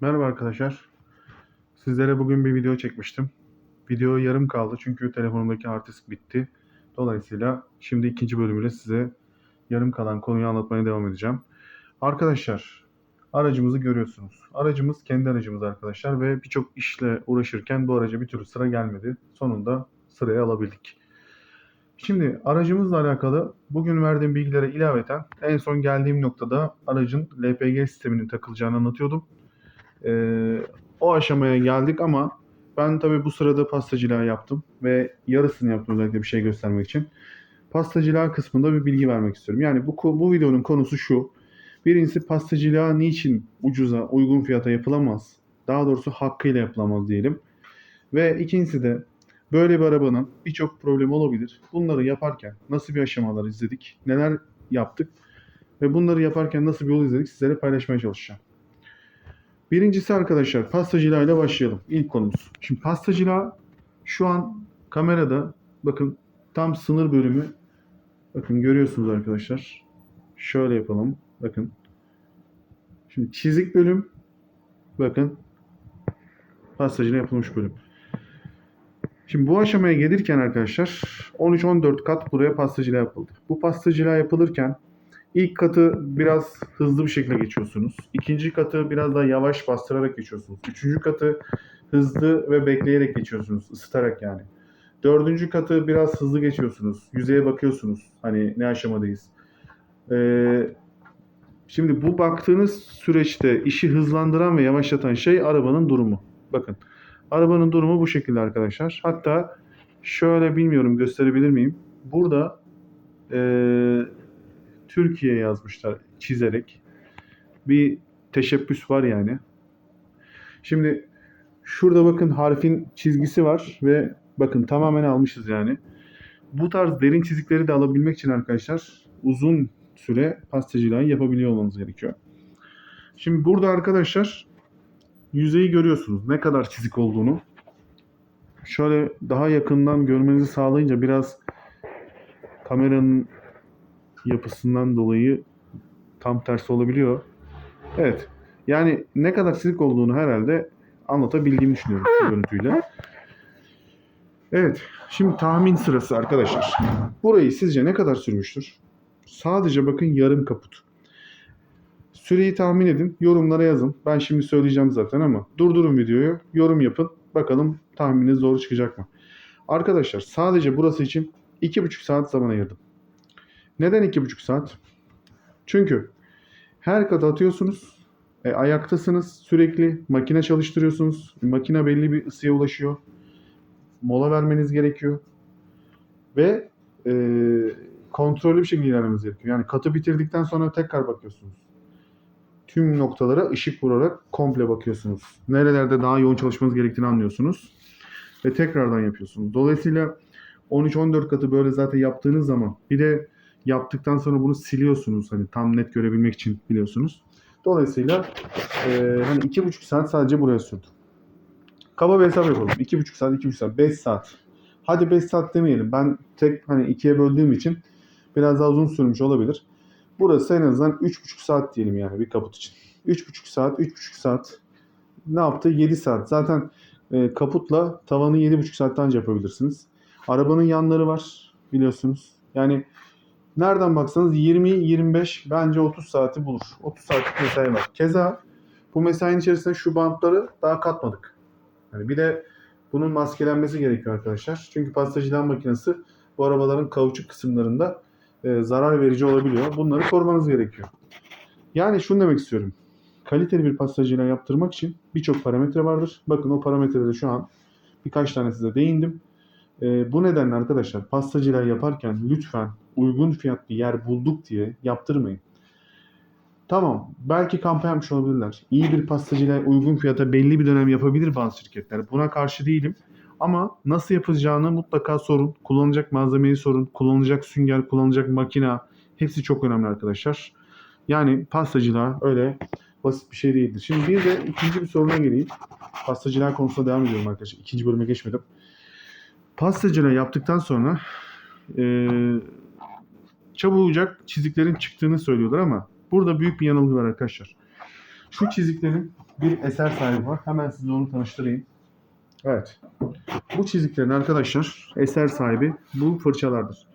Merhaba arkadaşlar. Sizlere bugün bir video çekmiştim. Video yarım kaldı çünkü telefonumdaki hard disk bitti. Dolayısıyla şimdi ikinci bölümüyle size yarım kalan konuyu anlatmaya devam edeceğim. Arkadaşlar, aracımızı görüyorsunuz. Aracımız kendi aracımız arkadaşlar ve birçok işle uğraşırken bu araca bir türlü sıra gelmedi. Sonunda sıraya alabildik. Şimdi aracımızla alakalı bugün verdiğim bilgilere ilaveten en son geldiğim noktada aracın LPG sisteminin takılacağını anlatıyordum. Ee, o aşamaya geldik ama ben tabii bu sırada pastacılığa yaptım ve yarısını yaptım özellikle bir şey göstermek için. Pastacılığa kısmında bir bilgi vermek istiyorum. Yani bu bu videonun konusu şu. Birincisi pastacılığa niçin ucuza, uygun fiyata yapılamaz? Daha doğrusu hakkıyla yapılamaz diyelim. Ve ikincisi de böyle bir arabanın birçok problemi olabilir. Bunları yaparken nasıl bir aşamalar izledik, neler yaptık ve bunları yaparken nasıl bir yol izledik sizlere paylaşmaya çalışacağım. Birincisi arkadaşlar pastacılığa ile başlayalım. İlk konumuz. Şimdi pastacılığa şu an kamerada bakın tam sınır bölümü bakın görüyorsunuz arkadaşlar. Şöyle yapalım. Bakın. Şimdi çizik bölüm bakın pastacılığa yapılmış bölüm. Şimdi bu aşamaya gelirken arkadaşlar 13-14 kat buraya pastacılığa yapıldı. Bu pastacılığa yapılırken İlk katı biraz hızlı bir şekilde geçiyorsunuz. İkinci katı biraz daha yavaş bastırarak geçiyorsunuz. Üçüncü katı hızlı ve bekleyerek geçiyorsunuz. ısıtarak yani. Dördüncü katı biraz hızlı geçiyorsunuz. Yüzeye bakıyorsunuz. Hani ne aşamadayız. Ee, şimdi bu baktığınız süreçte işi hızlandıran ve yavaşlatan şey arabanın durumu. Bakın. Arabanın durumu bu şekilde arkadaşlar. Hatta şöyle bilmiyorum gösterebilir miyim? Burada eee Türkiye yazmışlar çizerek. Bir teşebbüs var yani. Şimdi şurada bakın harfin çizgisi var ve bakın tamamen almışız yani. Bu tarz derin çizikleri de alabilmek için arkadaşlar uzun süre pastacılığı yapabiliyor olmanız gerekiyor. Şimdi burada arkadaşlar yüzeyi görüyorsunuz ne kadar çizik olduğunu. Şöyle daha yakından görmenizi sağlayınca biraz kameranın yapısından dolayı tam tersi olabiliyor. Evet. Yani ne kadar silik olduğunu herhalde anlatabildiğimi düşünüyorum şu görüntüyle. Evet. Şimdi tahmin sırası arkadaşlar. Burayı sizce ne kadar sürmüştür? Sadece bakın yarım kaput. Süreyi tahmin edin. Yorumlara yazın. Ben şimdi söyleyeceğim zaten ama durdurun videoyu. Yorum yapın. Bakalım tahmininiz doğru çıkacak mı? Arkadaşlar sadece burası için 2,5 saat zaman ayırdım. Neden iki buçuk saat? Çünkü her kat atıyorsunuz, e, ayaktasınız sürekli, makine çalıştırıyorsunuz, makine belli bir ısıya ulaşıyor, mola vermeniz gerekiyor ve e, kontrollü bir şekilde ilerlemeniz gerekiyor. Yani katı bitirdikten sonra tekrar bakıyorsunuz. Tüm noktalara ışık vurarak komple bakıyorsunuz. Nerelerde daha yoğun çalışmanız gerektiğini anlıyorsunuz ve tekrardan yapıyorsunuz. Dolayısıyla 13-14 katı böyle zaten yaptığınız zaman bir de yaptıktan sonra bunu siliyorsunuz hani tam net görebilmek için biliyorsunuz. Dolayısıyla e, hani iki buçuk saat sadece buraya sürdü. Kaba bir hesap yapalım. İki buçuk saat, iki buçuk saat, beş saat. Hadi beş saat demeyelim. Ben tek hani ikiye böldüğüm için biraz daha uzun sürmüş olabilir. Burası en azından üç buçuk saat diyelim yani bir kaput için. Üç buçuk saat, üç buçuk saat. Ne yaptı? Yedi saat. Zaten e, kaputla tavanı yedi buçuk saatten önce yapabilirsiniz. Arabanın yanları var biliyorsunuz. Yani nereden baksanız 20-25 bence 30 saati bulur. 30 saatlik mesai var. Keza bu mesainin içerisinde şu bantları daha katmadık. Yani bir de bunun maskelenmesi gerekiyor arkadaşlar. Çünkü pastacıdan makinesi bu arabaların kauçuk kısımlarında e, zarar verici olabiliyor. Bunları korumanız gerekiyor. Yani şunu demek istiyorum. Kaliteli bir pastacıyla yaptırmak için birçok parametre vardır. Bakın o parametrede şu an birkaç tane size değindim. E, bu nedenle arkadaşlar pastacılar yaparken lütfen uygun fiyatlı yer bulduk diye yaptırmayın. Tamam belki kampanya yapmış olabilirler. İyi bir pastacıyla uygun fiyata belli bir dönem yapabilir bazı şirketler. Buna karşı değilim. Ama nasıl yapacağını mutlaka sorun. Kullanacak malzemeyi sorun. Kullanacak sünger, kullanacak makina. Hepsi çok önemli arkadaşlar. Yani pastacılığa öyle basit bir şey değildir. Şimdi bir de ikinci bir soruna geleyim. Pastacılığa konusunda devam ediyorum arkadaşlar. İkinci bölüme geçmedim. Pastacılığa yaptıktan sonra e, çabucak çiziklerin çıktığını söylüyorlar ama burada büyük bir yanılgı var arkadaşlar. Şu çiziklerin bir eser sahibi var. Hemen size onu tanıştırayım. Evet. Bu çiziklerin arkadaşlar eser sahibi bu fırçalardır.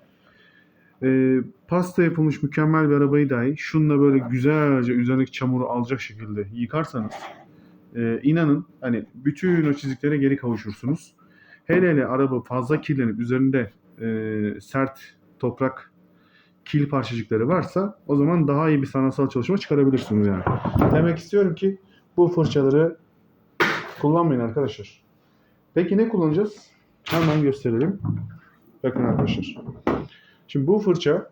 Ee, pasta yapılmış mükemmel bir arabayı dahi şununla böyle güzelce üzerindeki çamuru alacak şekilde yıkarsanız e, inanın hani bütün o çiziklere geri kavuşursunuz. Hele hele araba fazla kirlenip üzerinde e, sert toprak kil parçacıkları varsa o zaman daha iyi bir sanatsal çalışma çıkarabilirsiniz yani. Demek istiyorum ki bu fırçaları kullanmayın arkadaşlar. Peki ne kullanacağız? Hemen gösterelim. Bakın arkadaşlar. Şimdi bu fırça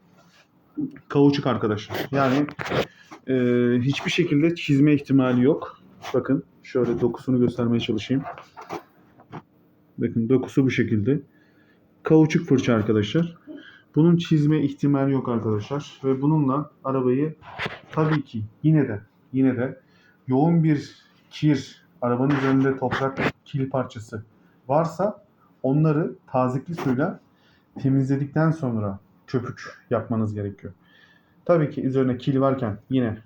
kauçuk arkadaşlar. Yani e, hiçbir şekilde çizme ihtimali yok. Bakın şöyle dokusunu göstermeye çalışayım. Bakın dokusu bu şekilde. Kauçuk fırça arkadaşlar. Bunun çizme ihtimali yok arkadaşlar. Ve bununla arabayı tabii ki yine de yine de yoğun bir kir, arabanın üzerinde toprak kil parçası varsa onları tazikli suyla temizledikten sonra köpük yapmanız gerekiyor. Tabii ki üzerine kil varken yine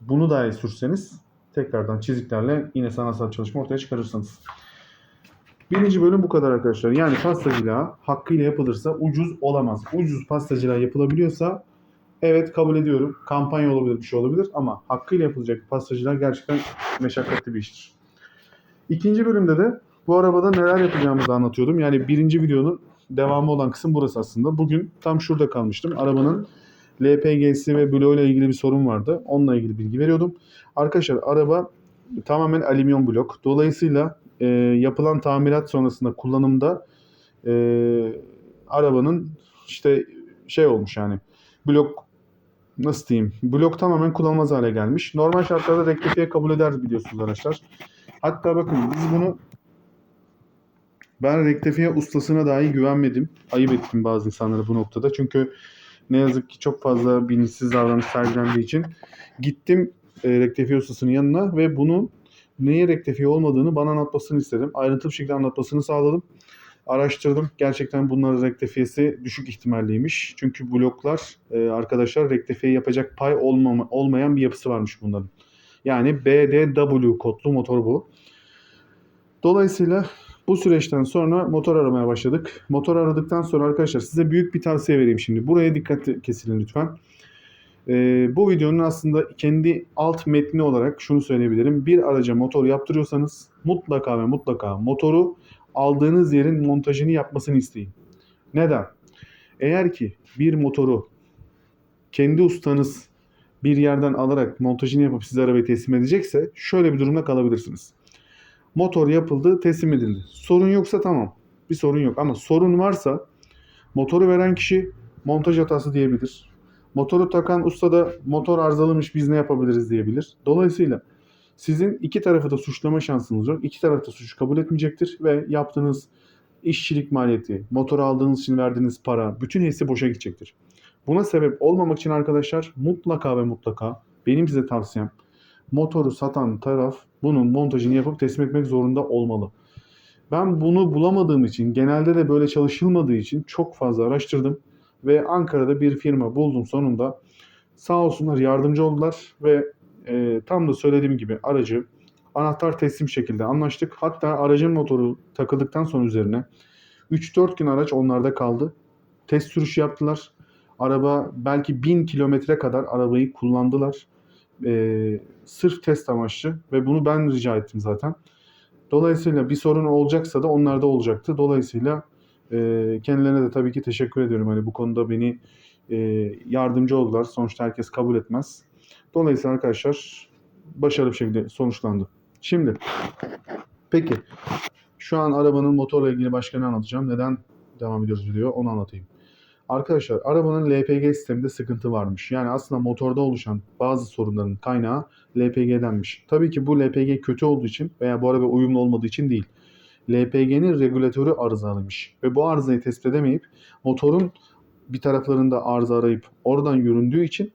bunu dahi sürseniz tekrardan çiziklerle yine sanatsal çalışma ortaya çıkarırsınız. Birinci bölüm bu kadar arkadaşlar. Yani pastacılığa hakkıyla yapılırsa ucuz olamaz. Ucuz pastacılığa yapılabiliyorsa evet kabul ediyorum. Kampanya olabilir, bir şey olabilir ama hakkıyla yapılacak pastacılığa gerçekten meşakkatli bir iştir. İkinci bölümde de bu arabada neler yapacağımızı anlatıyordum. Yani birinci videonun devamı olan kısım burası aslında. Bugün tam şurada kalmıştım. Arabanın LPG'si ve bloğu ile ilgili bir sorun vardı. Onunla ilgili bilgi veriyordum. Arkadaşlar araba tamamen alüminyum blok. Dolayısıyla e, yapılan tamirat sonrasında kullanımda e, arabanın işte şey olmuş yani blok nasıl diyeyim blok tamamen kullanılmaz hale gelmiş. Normal şartlarda rektifiye kabul eder biliyorsunuz arkadaşlar. Hatta bakın biz bunu ben rektifiye ustasına dahi güvenmedim. Ayıp ettim bazı insanlara bu noktada. Çünkü ne yazık ki çok fazla bilinçsiz davranış sergilendiği için gittim e, rektifiye ustasının yanına ve bunun neye rektifiye olmadığını bana anlatmasını istedim. Ayrıntılı bir şekilde anlatmasını sağladım. Araştırdım. Gerçekten bunların rektifiyesi düşük ihtimalliymiş. Çünkü bloklar e, arkadaşlar rektifiye yapacak pay olmama, olmayan bir yapısı varmış bunların. Yani BDW kodlu motor bu. Dolayısıyla bu süreçten sonra motor aramaya başladık. Motor aradıktan sonra arkadaşlar size büyük bir tavsiye vereyim şimdi. Buraya dikkat kesilin lütfen. Ee, bu videonun aslında kendi alt metni olarak şunu söyleyebilirim. Bir araca motor yaptırıyorsanız mutlaka ve mutlaka motoru aldığınız yerin montajını yapmasını isteyin. Neden? Eğer ki bir motoru kendi ustanız bir yerden alarak montajını yapıp size arabayı teslim edecekse şöyle bir durumda kalabilirsiniz. Motor yapıldı, teslim edildi. Sorun yoksa tamam. Bir sorun yok ama sorun varsa motoru veren kişi montaj hatası diyebilir. Motoru takan usta da motor arızalımış biz ne yapabiliriz diyebilir. Dolayısıyla sizin iki tarafı da suçlama şansınız yok. İki taraf da suçu kabul etmeyecektir ve yaptığınız işçilik maliyeti, motoru aldığınız için verdiğiniz para bütün hepsi boşa gidecektir. Buna sebep olmamak için arkadaşlar mutlaka ve mutlaka benim size tavsiyem motoru satan taraf bunun montajını yapıp teslim etmek zorunda olmalı. Ben bunu bulamadığım için, genelde de böyle çalışılmadığı için çok fazla araştırdım ve Ankara'da bir firma buldum sonunda. Sağ olsunlar yardımcı oldular ve e, tam da söylediğim gibi aracı anahtar teslim şekilde anlaştık. Hatta aracın motoru takıldıktan sonra üzerine 3-4 gün araç onlarda kaldı. Test sürüşü yaptılar. Araba belki 1000 kilometre kadar arabayı kullandılar. E, sırf test amaçlı ve bunu ben rica ettim zaten. Dolayısıyla bir sorun olacaksa da onlarda olacaktı. Dolayısıyla e, kendilerine de tabii ki teşekkür ediyorum. Hani bu konuda beni e, yardımcı oldular. Sonuçta herkes kabul etmez. Dolayısıyla arkadaşlar başarılı bir şekilde sonuçlandı. Şimdi peki şu an arabanın motorla ilgili başka ne anlatacağım? Neden devam ediyoruz video onu anlatayım. Arkadaşlar arabanın LPG sisteminde sıkıntı varmış. Yani aslında motorda oluşan bazı sorunların kaynağı LPG'denmiş. Tabii ki bu LPG kötü olduğu için veya bu araba uyumlu olmadığı için değil. LPG'nin regülatörü arızalıymış. Ve bu arızayı tespit edemeyip motorun bir taraflarında arıza arayıp oradan yüründüğü için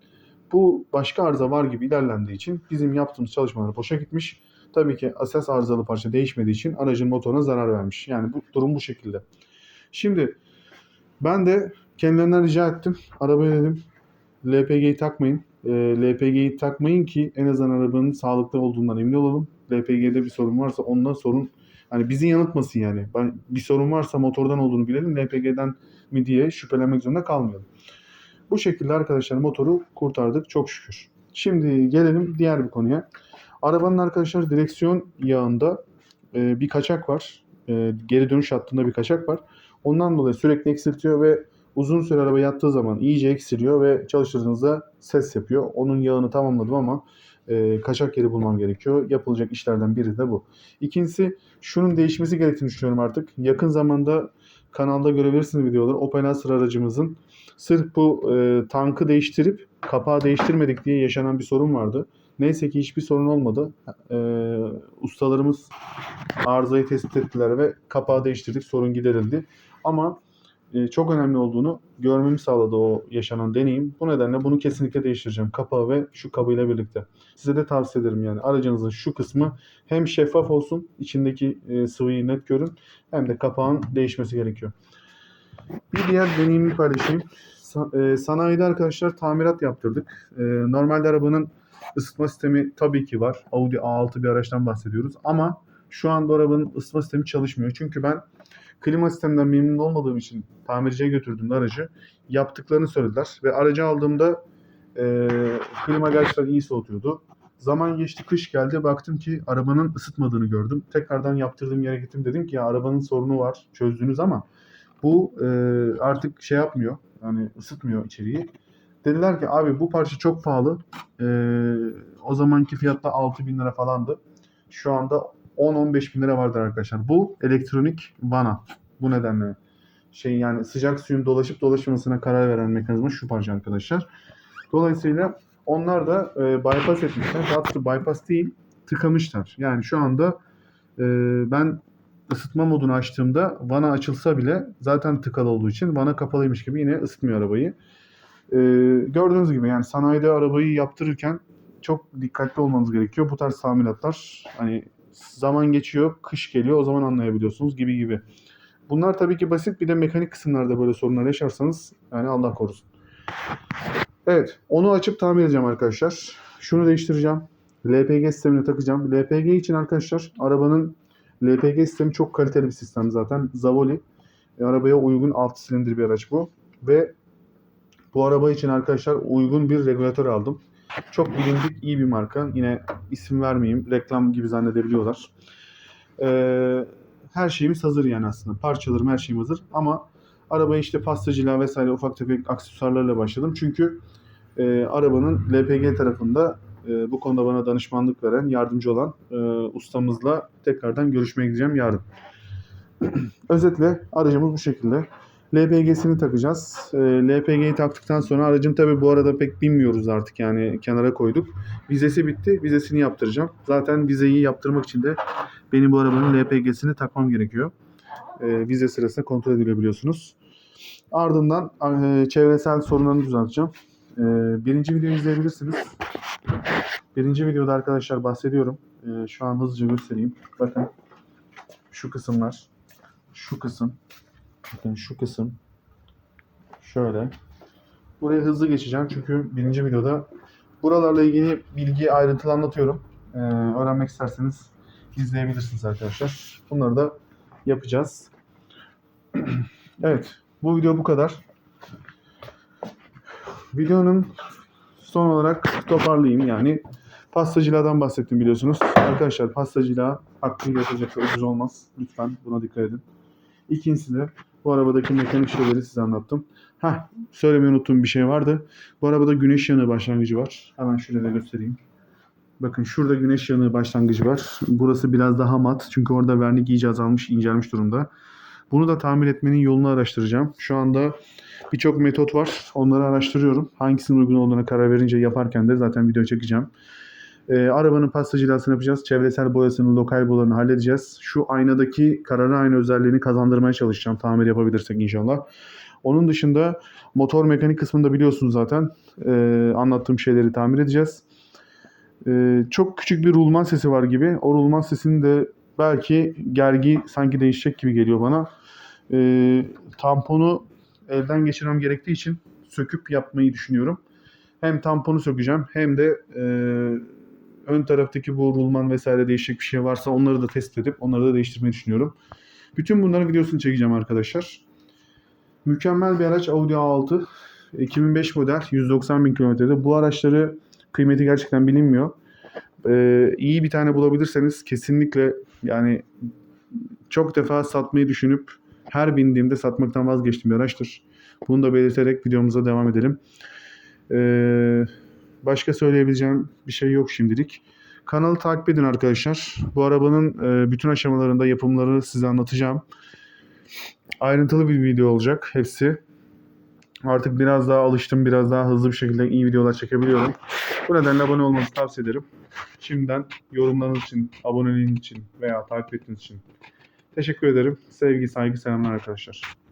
bu başka arıza var gibi ilerlendiği için bizim yaptığımız çalışmalar boşa gitmiş. Tabii ki asas arızalı parça değişmediği için aracın motoruna zarar vermiş. Yani bu durum bu şekilde. Şimdi ben de kendilerinden rica ettim. Arabaya dedim LPG'yi takmayın. e, LPG'yi takmayın ki en azından arabanın sağlıklı olduğundan emin olalım. LPG'de bir sorun varsa ondan sorun hani bizi yanıltmasın yani. Ben, bir sorun varsa motordan olduğunu bilelim. LPG'den mi diye şüphelenmek zorunda kalmayalım. Bu şekilde arkadaşlar motoru kurtardık çok şükür. Şimdi gelelim diğer bir konuya. Arabanın arkadaşlar direksiyon yağında e, bir kaçak var. E, geri dönüş hattında bir kaçak var. Ondan dolayı sürekli eksiltiyor ve uzun süre araba yattığı zaman iyice eksiliyor ve çalıştırdığınızda ses yapıyor. Onun yağını tamamladım ama e, kaçak yeri bulmam gerekiyor. Yapılacak işlerden biri de bu. İkincisi şunun değişmesi gerektiğini düşünüyorum artık. Yakın zamanda kanalda görebilirsiniz videoları. Opel Astra aracımızın sırf bu e, tankı değiştirip kapağı değiştirmedik diye yaşanan bir sorun vardı. Neyse ki hiçbir sorun olmadı. E, ustalarımız arızayı tespit ettiler ve kapağı değiştirdik. Sorun giderildi. Ama e, çok önemli olduğunu görmemi sağladı o yaşanan deneyim. Bu nedenle bunu kesinlikle değiştireceğim. Kapağı ve şu kabıyla birlikte. Size de tavsiye ederim yani. Aracınızın şu kısmı hem şeffaf olsun, içindeki e, sıvıyı net görün hem de kapağın değişmesi gerekiyor. Bir diğer deneyimi paylaşayım. E, sanayide arkadaşlar tamirat yaptırdık. E, normalde arabanın ısıtma sistemi tabii ki var. Audi A6 bir araçtan bahsediyoruz. Ama şu anda arabanın ısıtma sistemi çalışmıyor. Çünkü ben klima sisteminden memnun olmadığım için tamirciye götürdüğümde aracı yaptıklarını söylediler. Ve aracı aldığımda e, klima gerçekten iyi soğutuyordu. Zaman geçti kış geldi baktım ki arabanın ısıtmadığını gördüm. Tekrardan yaptırdığım yere gittim dedim ki ya arabanın sorunu var çözdünüz ama bu e, artık şey yapmıyor yani ısıtmıyor içeriği. Dediler ki abi bu parça çok pahalı. E, o zamanki fiyatta 6000 bin lira falandı. Şu anda 10-15 bin lira vardır arkadaşlar. Bu elektronik vana. Bu nedenle şey yani sıcak suyun dolaşıp dolaşmamasına karar veren mekanizma şu parça arkadaşlar. Dolayısıyla onlar da e, bypass etmişler. Daha doğrusu bypass değil, tıkamışlar. Yani şu anda e, ben ısıtma modunu açtığımda vana açılsa bile zaten tıkalı olduğu için vana kapalıymış gibi yine ısıtmıyor arabayı. E, gördüğünüz gibi yani sanayide arabayı yaptırırken çok dikkatli olmanız gerekiyor. Bu tarz tamiratlar hani zaman geçiyor, kış geliyor o zaman anlayabiliyorsunuz gibi gibi. Bunlar tabii ki basit. Bir de mekanik kısımlarda böyle sorunlar yaşarsanız yani Allah korusun. Evet, onu açıp tamir edeceğim arkadaşlar. Şunu değiştireceğim. LPG sistemine takacağım. LPG için arkadaşlar arabanın LPG sistemi çok kaliteli bir sistem zaten. Zavoli. E, arabaya uygun 6 silindir bir araç bu. Ve bu araba için arkadaşlar uygun bir regülatör aldım. Çok bilindik iyi bir marka. Yine isim vermeyeyim. Reklam gibi zannedebiliyorlar. Ee, her şeyimiz hazır yani aslında. Parçalarım her şeyim hazır. Ama arabaya işte pastacıyla vesaire ufak tefek aksesuarlarla başladım. Çünkü e, arabanın LPG tarafında e, bu konuda bana danışmanlık veren, yardımcı olan e, ustamızla tekrardan görüşmeye gideceğim yarın. Özetle aracımız bu şekilde. LPG'sini takacağız. E, LPG'yi taktıktan sonra aracın tabi bu arada pek bilmiyoruz artık yani kenara koyduk. Vizesi bitti. Vizesini yaptıracağım. Zaten vizeyi yaptırmak için de benim bu arabanın LPG'sini takmam gerekiyor. E, vize sırasında kontrol edilebiliyorsunuz. Ardından e, çevresel sorunlarını düzelteceğim. E, birinci videoyu izleyebilirsiniz. Birinci videoda arkadaşlar bahsediyorum. E, şu an hızlıca göstereyim. Bakın şu kısımlar. Şu kısım. Bakın şu kısım. Şöyle. Buraya hızlı geçeceğim çünkü birinci videoda buralarla ilgili bilgi ayrıntılı anlatıyorum. Ee, öğrenmek isterseniz izleyebilirsiniz arkadaşlar. Bunları da yapacağız. evet. Bu video bu kadar. Videonun son olarak toparlayayım yani. Pastacılardan bahsettim biliyorsunuz. Arkadaşlar pastacılığa hakkını yatacaksa ucuz olmaz. Lütfen buna dikkat edin. İkincisi de bu arabadaki mekanik şeyleri size anlattım. Ha, söylemeyi unuttuğum bir şey vardı. Bu arabada güneş yanığı başlangıcı var. Hemen şöyle de göstereyim. Bakın şurada güneş yanığı başlangıcı var. Burası biraz daha mat. Çünkü orada vernik iyice azalmış, incelmiş durumda. Bunu da tamir etmenin yolunu araştıracağım. Şu anda birçok metot var. Onları araştırıyorum. Hangisinin uygun olduğuna karar verince yaparken de zaten video çekeceğim. Ee, arabanın pastacılasını yapacağız. Çevresel boyasını, lokal boyalarını halledeceğiz. Şu aynadaki kararı ayna özelliğini kazandırmaya çalışacağım. Tamir yapabilirsek inşallah. Onun dışında motor mekanik kısmında biliyorsunuz zaten. Ee, anlattığım şeyleri tamir edeceğiz. Ee, çok küçük bir rulman sesi var gibi. O rulman sesini de belki gergi sanki değişecek gibi geliyor bana. Ee, tamponu elden geçirmem gerektiği için söküp yapmayı düşünüyorum. Hem tamponu sökeceğim hem de e, ön taraftaki bu rulman vesaire değişik bir şey varsa onları da test edip onları da değiştirmeyi düşünüyorum. Bütün bunların videosunu çekeceğim arkadaşlar. Mükemmel bir araç Audi A6. 2005 model 190 bin kilometrede. Bu araçları kıymeti gerçekten bilinmiyor. Ee, iyi bir tane bulabilirseniz kesinlikle yani çok defa satmayı düşünüp her bindiğimde satmaktan vazgeçtiğim bir araçtır. Bunu da belirterek videomuza devam edelim. Ee, başka söyleyebileceğim bir şey yok şimdilik. Kanalı takip edin arkadaşlar. Bu arabanın e, bütün aşamalarında yapımları size anlatacağım. Ayrıntılı bir video olacak hepsi. Artık biraz daha alıştım. Biraz daha hızlı bir şekilde iyi videolar çekebiliyorum. Bu nedenle abone olmanızı tavsiye ederim. Şimdiden yorumlarınız için, aboneliğiniz için veya takip ettiğiniz için teşekkür ederim. Sevgi, saygı, selamlar arkadaşlar.